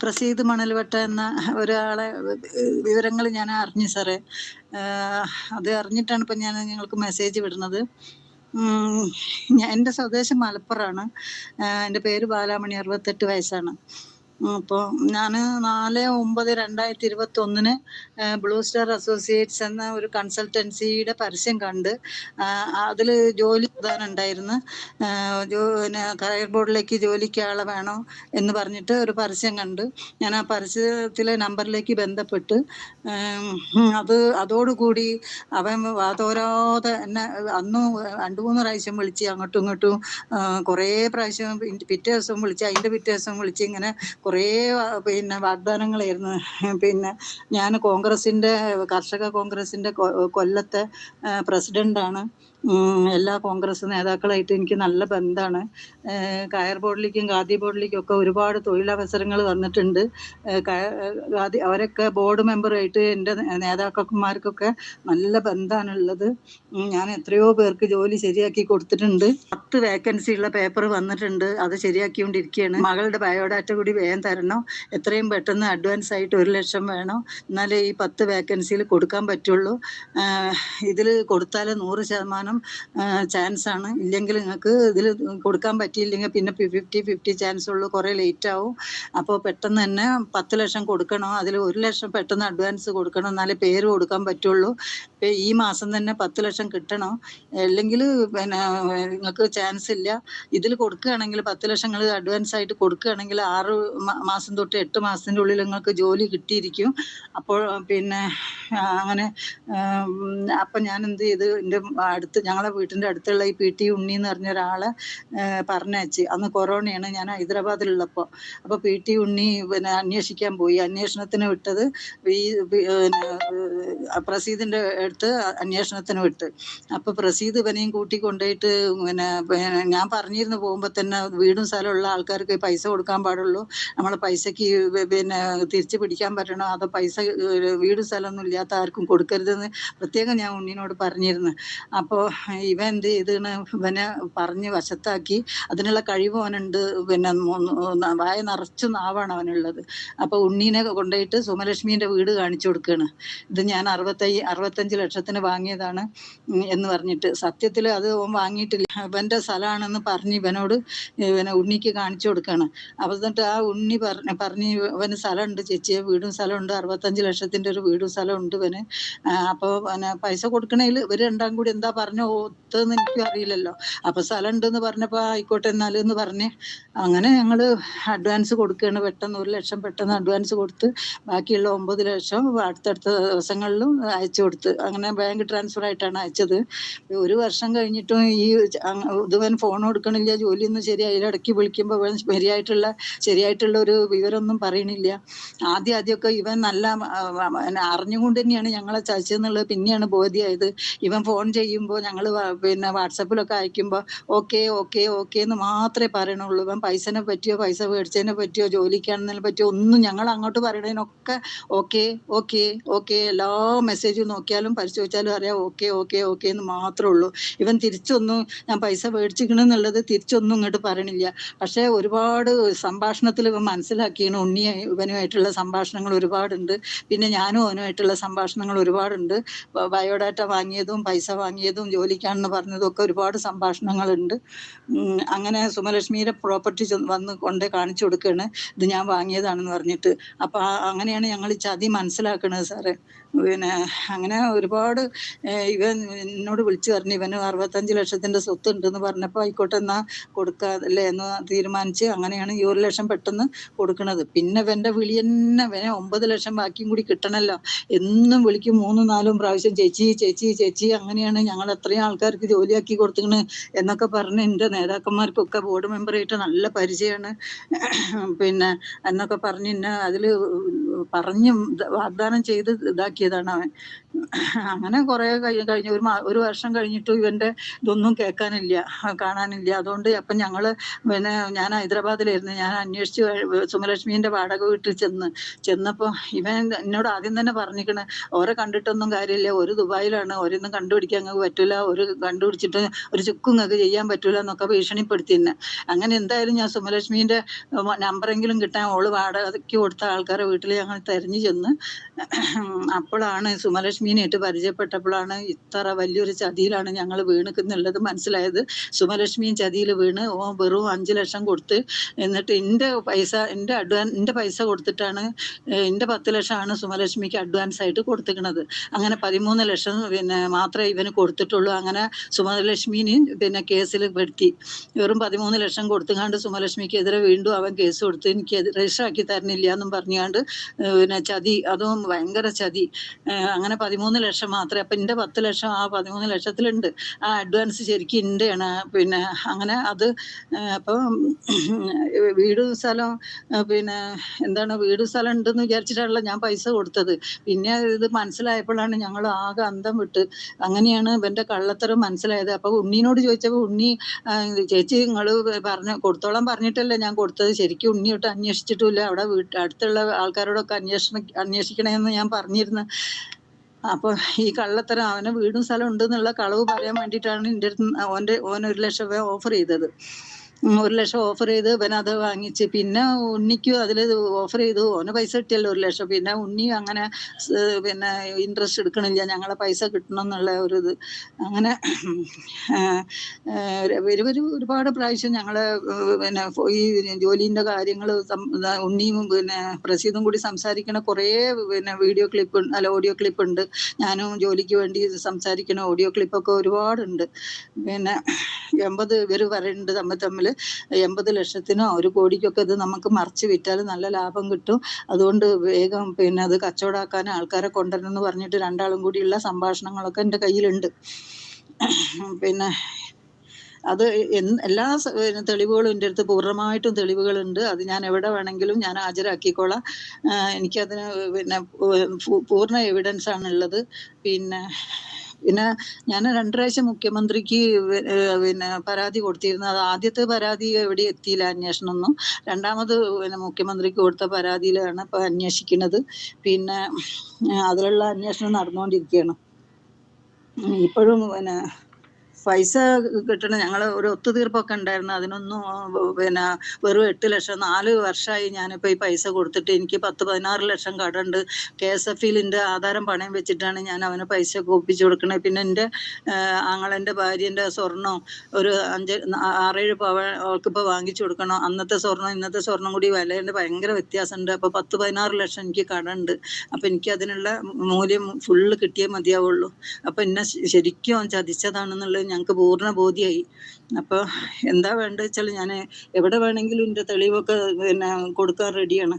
പ്രസീദ് മണൽവട്ട എന്ന ഒരാളെ വിവരങ്ങൾ ഞാൻ അറിഞ്ഞു സാറേ. അത് അറിഞ്ഞിട്ടാണ് ഇപ്പം ഞാൻ നിങ്ങൾക്ക് മെസ്സേജ് വിടുന്നത്. എന്റെ സ്വദേശം മലപ്പുറമാണ്. എന്റെ പേര് ബാലാമണി അറുപത്തെട്ട് വയസ്സാണ്. അപ്പോൾ ഞാൻ നാല് ഒമ്പത് രണ്ടായിരത്തി ഇരുപത്തി ഒന്നിന് ബ്ലൂ സ്റ്റാർ അസോസിയേറ്റ്സ് എന്ന ഒരു കൺസൾട്ടൻസിയുടെ പരസ്യം കണ്ട് അതിൽ ജോലി ഉണ്ടായിരുന്നു പിന്നെ കരിയർ ബോർഡിലേക്ക് ജോലിക്ക് ആളെ വേണോ എന്ന് പറഞ്ഞിട്ട് ഒരു പരസ്യം കണ്ട് ഞാൻ ആ പരസ്യത്തിലെ നമ്പറിലേക്ക് ബന്ധപ്പെട്ട് അത് അതോടുകൂടി അവൻ അതോരാതെ എന്നെ അന്നും രണ്ടു മൂന്ന് പ്രാവശ്യം വിളിച്ച് അങ്ങോട്ടും ഇങ്ങോട്ടും കുറേ പ്രാവശ്യം പിറ്റേ ദിവസം വിളിച്ച് അതിന്റെ പിറ്റേ ദിവസം വിളിച്ച് ഇങ്ങനെ കുറേ പിന്നെ വാഗ്ദാനങ്ങളായിരുന്നു. പിന്നെ ഞാൻ കോൺഗ്രസിന്റെ കർഷക കോൺഗ്രസിന്റെ കൊല്ലത്തെ പ്രസിഡന്റാണ് എല്ലാ കോൺഗ്രസ് നേതാക്കളായിട്ട് എനിക്ക് നല്ല ബന്ധമാണ് കയർ ബോർഡിലേക്കും ഖാദി ബോർഡിലേക്കും ഒക്കെ ഒരുപാട് തൊഴിലവസരങ്ങൾ വന്നിട്ടുണ്ട്. ഖാദി അവരൊക്കെ ബോർഡ് മെമ്പറായിട്ട് എന്റെ നേതാക്കന്മാർക്കൊക്കെ നല്ല ബന്ധമാണുള്ളത് ഞാൻ എത്രയോ പേർക്ക് ജോലി ശരിയാക്കി കൊടുത്തിട്ടുണ്ട്. പത്ത് വേക്കൻസി ഉള്ള പേപ്പർ വന്നിട്ടുണ്ട്. അത് ശരിയാക്കിക്കൊണ്ടിരിക്കുകയാണ് മകളുടെ ബയോഡാറ്റ കൂടി വേഗം തരണം. എത്രയും പെട്ടെന്ന് അഡ്വാൻസ് ആയിട്ട് ഒരു ലക്ഷം വേണം. എന്നാലേ ഈ പത്ത് വേക്കൻസിയിൽ കൊടുക്കാൻ പറ്റുള്ളൂ. ഇതിൽ കൊടുത്താൽ നൂറ് ശതമാനം ചാൻസ് ആണ്. ഇല്ലെങ്കിൽ നിങ്ങൾക്ക് ഇതിൽ കൊടുക്കാൻ പറ്റിയില്ലെങ്കിൽ പിന്നെ ഫിഫ്റ്റി ഫിഫ്റ്റി ചാൻസ് ഉള്ളൂ. കുറേ ലേറ്റ് ആവും. അപ്പോൾ പെട്ടെന്ന് തന്നെ പത്ത് ലക്ഷം കൊടുക്കണം. അതിൽ ഒരു ലക്ഷം പെട്ടെന്ന് അഡ്വാൻസ് കൊടുക്കണം. എന്നാലേ പേര് കൊടുക്കാൻ പറ്റുള്ളൂ. ഇപ്പം ഈ മാസം തന്നെ പത്ത് ലക്ഷം കിട്ടണം. അല്ലെങ്കിൽ പിന്നെ നിങ്ങൾക്ക് ചാൻസ് ഇല്ല. ഇതിൽ കൊടുക്കുകയാണെങ്കിൽ പത്ത് ലക്ഷം നിങ്ങൾ അഡ്വാൻസ് ആയിട്ട് കൊടുക്കുകയാണെങ്കിൽ ആറ് മാസം തൊട്ട് എട്ട് മാസത്തിന്റെ ഉള്ളിൽ നിങ്ങൾക്ക് ജോലി കിട്ടിയിരിക്കും. അപ്പോൾ പിന്നെ അങ്ങനെ അപ്പം ഞാൻ എന്ത് ചെയ്ത് എന്റെ അടുത്ത് ഞങ്ങളെ വീട്ടിന്റെ അടുത്തുള്ള ഈ പി ടി ഉണ്ണി എന്ന് പറഞ്ഞ ഒരാളെ പറഞ്ഞയച്ച്. അന്ന് കൊറോണയാണ് ഞാൻ ഹൈദരാബാദിലുള്ളപ്പോൾ അപ്പോൾ പി ടി ഉണ്ണി പിന്നെ അന്വേഷിക്കാൻ പോയി. അന്വേഷണത്തിന് വിട്ടത് ഈ പ്രസീദിന്റെ അടുത്ത് അന്വേഷണത്തിന് വിട്ട്. അപ്പോൾ പ്രസീദ് ഇവനെയും കൂട്ടി കൊണ്ടുപോയിട്ട് പിന്നെ ഞാൻ പറഞ്ഞിരുന്നു പോകുമ്പോൾ തന്നെ വീടും സ്ഥലമുള്ള ആൾക്കാർക്ക് പൈസ കൊടുക്കാൻ പാടുള്ളൂ. നമ്മളെ പൈസക്ക് പിന്നെ തിരിച്ചു പിടിക്കാൻ പറ്റണോ? അതോ പൈസ വീടും സ്ഥലമൊന്നും ഇല്ലാത്ത ആർക്കും കൊടുക്കരുതെന്ന് പ്രത്യേകം ഞാൻ ഉണ്ണിനോട് പറഞ്ഞിരുന്നു. അപ്പോൾ ഇവൻ എന്ത് ഇവനെ പറഞ്ഞ് വശത്താക്കി. അതിനുള്ള കഴിവ് അവനുണ്ട്. പിന്നെ വായ നിറച്ചു നാവാണ് അവനുള്ളത്. അപ്പൊ ഉണ്ണീനെ കൊണ്ടുപോയിട്ട് സുമലക്ഷ്മിന്റെ വീട് കാണിച്ചു കൊടുക്കുകയാണ് ഇത് ഞാൻ അറുപത്തൈ അറുപത്തഞ്ച് ലക്ഷത്തിന് വാങ്ങിയതാണ് എന്ന് പറഞ്ഞിട്ട്. സത്യത്തിൽ അത് ഓൻ വാങ്ങിയിട്ടില്ല. ഇവന്റെ സ്ഥലമാണെന്ന് പറഞ്ഞ് ഇവനോട് ഇവനെ ഉണ്ണിക്ക് കാണിച്ചു കൊടുക്കുകയാണ് അപ്പൊ എന്നിട്ട് ആ ഉണ്ണി പറഞ്ഞ് പറഞ്ഞ് ഇവന് സ്ഥലമുണ്ട് ചേച്ചിയെ വീടും സ്ഥലമുണ്ട് അറുപത്തഞ്ച് ലക്ഷത്തിന്റെ ഒരു വീടും സ്ഥലമുണ്ട് ഇവന്. അപ്പൊ പൈസ കൊടുക്കണേൽ ഇവർ രണ്ടാം കൂടി എന്താ പറഞ്ഞ ഒത്തെന്ന് എനിക്ക് അറിയില്ലല്ലോ. അപ്പൊ സ്ഥലം ഉണ്ടെന്ന് പറഞ്ഞപ്പോ ആയിക്കോട്ടെ എന്നാലും എന്ന് പറഞ്ഞ് അങ്ങനെ ഞങ്ങൾ അഡ്വാൻസ് കൊടുക്കുകയാണ് പെട്ടെന്ന് ഒരു ലക്ഷം പെട്ടെന്ന് അഡ്വാൻസ് കൊടുത്ത് ബാക്കിയുള്ള ഒമ്പത് ലക്ഷം അടുത്തടുത്ത ദിവസങ്ങളിലും അയച്ചു കൊടുത്ത്. അങ്ങനെ ബാങ്ക് ട്രാൻസ്ഫർ ആയിട്ടാണ് അയച്ചത്. ഒരു വർഷം കഴിഞ്ഞിട്ടും ഈ ഇതുവൻ ഫോൺ കൊടുക്കണില്ല. ജോലിയൊന്നും ശരിയായി ഇടയ്ക്ക് വിളിക്കുമ്പോൾ ശരിയായിട്ടുള്ള ശരിയായിട്ടുള്ള ഒരു വിവരമൊന്നും പറയണില്ല. ആദ്യം ആദ്യമൊക്കെ ഇവൻ നല്ല അറിഞ്ഞുകൊണ്ട് തന്നെയാണ് ഞങ്ങളെ ചതിച്ചെന്നുള്ളത് പിന്നെയാണ് ബോധ്യമായത് ഇവൻ ഫോൺ ചെയ്യുമ്പോൾ ഞങ്ങൾ പിന്നെ വാട്സപ്പിലൊക്കെ അയക്കുമ്പോൾ ഓക്കെ ഓക്കെ ഓക്കെ എന്ന് മാത്രമേ പറയണുള്ളൂ. ഇപ്പം പൈസനെ പറ്റിയോ പൈസ മേടിച്ചതിനെ പറ്റിയോ ജോലിക്കാണെന്നതിനെ പറ്റിയോ ഒന്നും ഞങ്ങൾ അങ്ങോട്ട് പറയണതിനൊക്കെ ഓക്കെ ഓക്കെ ഓക്കെ എല്ലാ മെസ്സേജും നോക്കിയാലും പരിശോധിച്ചാലും അറിയാം ഓക്കെ ഓക്കെ ഓക്കെ എന്ന് മാത്രമേ ഉള്ളൂ. ഇവൻ തിരിച്ചൊന്നും ഞാൻ പൈസ മേടിച്ചിക്കണെന്നുള്ളത് തിരിച്ചൊന്നും ഇങ്ങോട്ട് പറയണില്ല. പക്ഷേ ഒരുപാട് സംഭാഷണത്തിൽ ഇവൻ മനസ്സിലാക്കിയാണ്. ഉണ്ണി ഇവനുമായിട്ടുള്ള സംഭാഷണങ്ങൾ ഒരുപാടുണ്ട്. പിന്നെ ഞാനും അവനുമായിട്ടുള്ള സംഭാഷണങ്ങൾ ഒരുപാടുണ്ട്. ബയോഡാറ്റ വാങ്ങിയതും പൈസ വാങ്ങിയതും ജോലിക്കാണെന്ന് പറഞ്ഞതൊക്കെ ഒരുപാട് സംഭാഷണങ്ങളുണ്ട്. അങ്ങനെ സുമലക്ഷ്മിയുടെ പ്രോപ്പർട്ടി വന്ന് കൊണ്ട് കാണിച്ചു കൊടുക്കുകയാണ് ഇത് ഞാൻ വാങ്ങിയതാണെന്ന് പറഞ്ഞിട്ട്. അപ്പൊ അങ്ങനെയാണ് ഞങ്ങൾ ചതി മനസ്സിലാക്കണത് സാറേ. പിന്നെ അങ്ങനെ ഒരുപാട് ഇവൻ എന്നോട് വിളിച്ചു പറഞ്ഞു ഇവന് അറുപത്തഞ്ച് ലക്ഷത്തിന്റെ സ്വത്ത് ഉണ്ടെന്ന് പറഞ്ഞപ്പോൾ ആയിക്കോട്ടെ എന്നാ കൊടുക്കാതല്ലേ എന്ന് തീരുമാനിച്ച് അങ്ങനെയാണ് ഈ ഒരു ലക്ഷം പെട്ടെന്ന് കൊടുക്കണത്. പിന്നെ ഇവന്റെ വിളി തന്നെ ഇവനെ ഒമ്പത് ലക്ഷം ബാക്കിയും കൂടി കിട്ടണല്ലോ. എന്നും വിളിക്കും മൂന്നും നാലും പ്രാവശ്യം ചേച്ചി ചേച്ചി ചേച്ചി അങ്ങനെയാണ് ഞങ്ങൾ എത്രയും ആൾക്കാർക്ക് ജോലിയാക്കി കൊടുത്തിങ്ങനെ എന്നൊക്കെ പറഞ്ഞ് എന്റെ നേതാക്കന്മാർക്കൊക്കെ ബോർഡ് മെമ്പറായിട്ട് നല്ല പരിചയമാണ്. പിന്നെ എന്നൊക്കെ പറഞ്ഞ് എന്നെ അതിൽ പറഞ്ഞ് വാഗ്ദാനം ചെയ്ത് ഇതാക്കിയതാണ് അവൻ. അങ്ങനെ കുറെ കഴിഞ്ഞ് കഴിഞ്ഞ് ഒരു ഒരു വർഷം കഴിഞ്ഞിട്ട് ഇവന്റെ ഇതൊന്നും കേൾക്കാനില്ല കാണാനില്ല. അതുകൊണ്ട് അപ്പം ഞങ്ങൾ പിന്നെ ഞാൻ ഹൈദരാബാദിലായിരുന്നു. ഞാൻ അന്വേഷിച്ച് സുമലക്ഷ്മിന്റെ വാടക വീട്ടിൽ ചെന്ന് ചെന്നപ്പോ ഇവൻ എന്നോട് ആദ്യം തന്നെ പറഞ്ഞിരിക്കണേ ഓരെ കണ്ടിട്ടൊന്നും കാര്യമില്ല. ഒരു ദുബായിലാണ്. ഓരോന്നും കണ്ടുപിടിക്കാൻ അങ്ങ് പറ്റൂല ഒരു കണ്ടുപിടിച്ചിട്ട് ഒരു ചുക്കും അങ്ങ് ചെയ്യാൻ പറ്റൂല എന്നൊക്കെ ഭീഷണിപ്പെടുത്തി തന്നെ അങ്ങനെ എന്തായാലും ഞാൻ സുമലക്ഷ്മിന്റെ നമ്പറെങ്കിലും കിട്ടാൻ ഓൾ വാടകയ്ക്ക് കൊടുത്ത ആൾക്കാരെ വീട്ടിൽ ഞങ്ങൾ തെരഞ്ഞു ചെന്ന് അപ്പോഴാണ് സുമലക്ഷ്മിനായിട്ട് പരിചയപ്പെട്ടപ്പോഴാണ് ഇത്ര വലിയൊരു ചതിയിലാണ് ഞങ്ങൾ വീണിക്കുന്നുള്ളത് മനസ്സിലായത്. സുമലക്ഷ്മിയും ചതിയിൽ വീണ് ഓ വെറും അഞ്ചു ലക്ഷം കൊടുത്ത് എന്നിട്ട് എന്റെ പൈസ എന്റെ അഡ്വാൻസ് എന്റെ പൈസ കൊടുത്തിട്ടാണ് എന്റെ പത്ത് ലക്ഷമാണ് സുമലക്ഷ്മിക്ക് അഡ്വാൻസ് ആയിട്ട് കൊടുത്തിക്കണത്. അങ്ങനെ പതിമൂന്ന് ലക്ഷം പിന്നെ മാത്രമേ ഇവന് കൊടുത്തിട്ടുള്ളൂ. അങ്ങനെ സുമലക്ഷ്മിനെയും പിന്നെ കേസിൽ പെടുത്തി. വെറും പതിമൂന്ന് ലക്ഷം കൊടുത്തുകൊണ്ട് സുമലക്ഷ്മിക്കെതിരെ വീണ്ടും അവൻ കേസ് കൊടുത്ത് എനിക്ക് രജിസ്റ്റർ ആക്കി തരുന്നില്ല എന്നും പറഞ്ഞുകൊണ്ട് പിന്നെ ചതി അതും ഭയങ്കര ചതി. അങ്ങനെ പതിമൂന്ന് ലക്ഷം മാത്രമേ അപ്പം എന്റെ പത്ത് ലക്ഷം ആ പതിമൂന്ന് ലക്ഷത്തിലുണ്ട്. ആ അഡ്വാൻസ് ശരിക്കും എന്റെയാണ് പിന്നെ അങ്ങനെ അത് അപ്പം വീട് സ്ഥലം പിന്നെ എന്താണ് വീട് സ്ഥലം ഉണ്ടെന്ന് വിചാരിച്ചിട്ടാണല്ലോ ഞാൻ പൈസ കൊടുത്തത്. പിന്നെ ഇത് മനസ്സിലായപ്പോഴാണ് ഞങ്ങൾ ആകെ അന്തം വിട്ട്. അങ്ങനെയാണ് ഇവന്റെ കള്ളത്തരം മനസ്സിലായത്. അപ്പൊ ഉണ്ണീനോട് ചോദിച്ചപ്പോൾ ഉണ്ണി ചേച്ചി നിങ്ങൾ പറഞ്ഞ കൊടുത്തോളം പറഞ്ഞിട്ടല്ലേ ഞാൻ കൊടുത്തത്. ശരിക്കും ഉണ്ണിയോട്ട് അന്വേഷിച്ചിട്ടില്ല അവിടെ വീട്ട് അടുത്തുള്ള ആൾക്കാരോടൊക്കെ അന്വേഷണം അന്വേഷിക്കണമെന്ന് ഞാൻ പറഞ്ഞിരുന്നു. അപ്പൊ ഈ കള്ളത്തരം അവന് വീടും സ്ഥലം ഉണ്ട് എന്നുള്ള കളവ് പറയാൻ വേണ്ടിയിട്ടാണ് എന്റെ അടുത്ത് ഓന്റെ ഓൻ ഒരു ലക്ഷം രൂപ ഓഫർ ചെയ്തത്. ഒരു ലക്ഷം ഓഫർ ചെയ്ത് അത് വാങ്ങിച്ച്. പിന്നെ ഉണ്ണിക്കും അതിൽ ഓഫർ ചെയ്തു. ഓന് പൈസ കിട്ടിയല്ലോ ഒരു ലക്ഷം. പിന്നെ ഉണ്ണി അങ്ങനെ പിന്നെ ഇൻട്രസ്റ്റ് എടുക്കണില്ല. ഞങ്ങളെ പൈസ കിട്ടണം എന്നുള്ള ഒരു ഇത്. അങ്ങനെ ഒരു ഒരു ഒരുപാട് പ്രാവശ്യം ഞങ്ങളെ പിന്നെ ഈ ജോലിന്റെ കാര്യങ്ങൾ ഉണ്ണിയും പിന്നെ പ്രസീദും കൂടി സംസാരിക്കണ കുറേ പിന്നെ വീഡിയോ ക്ലിപ്പ് അല്ല ഓഡിയോ ക്ലിപ്പ് ഉണ്ട്. ഞാനും ജോലിക്ക് വേണ്ടി സംസാരിക്കണ ഓഡിയോ ക്ലിപ്പൊക്കെ ഒരുപാടുണ്ട്. പിന്നെ എൺപത് ഇവർ വരുന്നുണ്ട് തമ്മിൽ തമ്മിൽ എൺപത് ലക്ഷത്തിനോ ഒരു കോടിക്കൊക്കെ ഇത് നമുക്ക് മറിച്ച് വിറ്റാൽ നല്ല ലാഭം കിട്ടും. അതുകൊണ്ട് വേഗം പിന്നെ അത് കച്ചവടാക്കാൻ ആൾക്കാരെ കൊണ്ടുവരണം എന്ന് പറഞ്ഞിട്ട് രണ്ടാളും കൂടിയുള്ള സംഭാഷണങ്ങളൊക്കെ എന്റെ കയ്യിലുണ്ട്. പിന്നെ അത് എല്ലാ തെളിവുകളും എന്റെ അടുത്ത് പൂർണമായിട്ടും തെളിവുകളുണ്ട്. അത് ഞാൻ എവിടെ വേണമെങ്കിലും ഞാൻ ഹാജരാക്കിക്കോളാം. എനിക്കതിന് പിന്നെ പൂർണ എവിഡൻസ് ആണുള്ളത്. പിന്നെ പിന്നെ ഞാൻ രണ്ടു പ്രാവശ്യം മുഖ്യമന്ത്രിക്ക് പിന്നെ പരാതി കൊടുത്തിരുന്നു. അത് ആദ്യത്തെ പരാതി എവിടെ എത്തിയില്ല അന്വേഷണം ഒന്നും രണ്ടാമത് പിന്നെ മുഖ്യമന്ത്രിക്ക് കൊടുത്ത പരാതിയിലാണ് ഇപ്പൊ അന്വേഷിക്കുന്നത്. പിന്നെ അതിലുള്ള അന്വേഷണം നടന്നുകൊണ്ടിരിക്കുകയാണ്. ഇപ്പോഴും പിന്നെ പൈസ കിട്ടണ ഞങ്ങൾ ഒരു ഒത്തുതീർപ്പൊക്കെ ഉണ്ടായിരുന്നു. അതിനൊന്നും പിന്നെ വെറും എട്ട് ലക്ഷം നാല് വർഷമായി ഞാനിപ്പോൾ ഈ പൈസ കൊടുത്തിട്ട് എനിക്ക് പത്ത് പതിനാറ് ലക്ഷം കടമുണ്ട് കെ എസ് എഫ് ഇലിന്റെ ആധാരം പണയം വെച്ചിട്ടാണ് ഞാൻ അവന് പൈസ ഒപ്പിച്ചു കൊടുക്കണത് പിന്നെ എന്റെ ആങ്ങളെന്റെ ഭാര്യന്റെ സ്വർണം ഒരു അഞ്ച് ആറേഴ് പവൻ അവൾക്കിപ്പോൾ വാങ്ങിച്ചു കൊടുക്കണം. അന്നത്തെ സ്വർണം ഇന്നത്തെ സ്വർണം കൂടി വിലയുണ്ട് ഭയങ്കര വ്യത്യാസമുണ്ട്. അപ്പോൾ പത്ത് പതിനാറ് ലക്ഷം എനിക്ക് കടമുണ്ട് അപ്പോൾ എനിക്ക് അതിനുള്ള മൂല്യം ഫുള്ള് കിട്ടിയേ മതിയാവുള്ളൂ. അപ്പോൾ എന്നെ ശരിക്കും ചതിച്ചതാണെന്നുള്ളത് ഞങ്ങൾക്ക് പൂർണ ബോധ്യമായി അപ്പോൾ എന്താ വേണ്ടത് വെച്ചാൽ ഞാൻ എവിടെ വേണമെങ്കിലും എന്റെ തെളിവൊക്കെ പിന്നെ കൊടുക്കാൻ റെഡിയാണ്